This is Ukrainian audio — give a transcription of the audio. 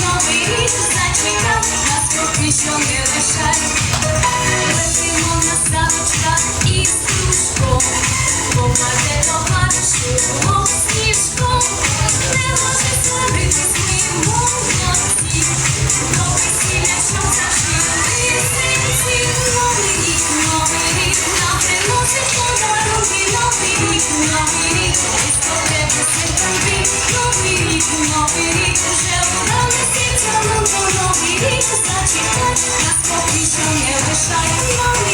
Новий рік зачекав, нас поки що не лишай. Летимо на саночках із дружком, Помаде товаришуємо сніжком, не може сваритись ми молодці, до весілля, що зажили синці. Новий рік, новий рік, нам приносить подарунки, новий рік, новий рік, дискотеки, світанки, новий рік, новий рік, Shine on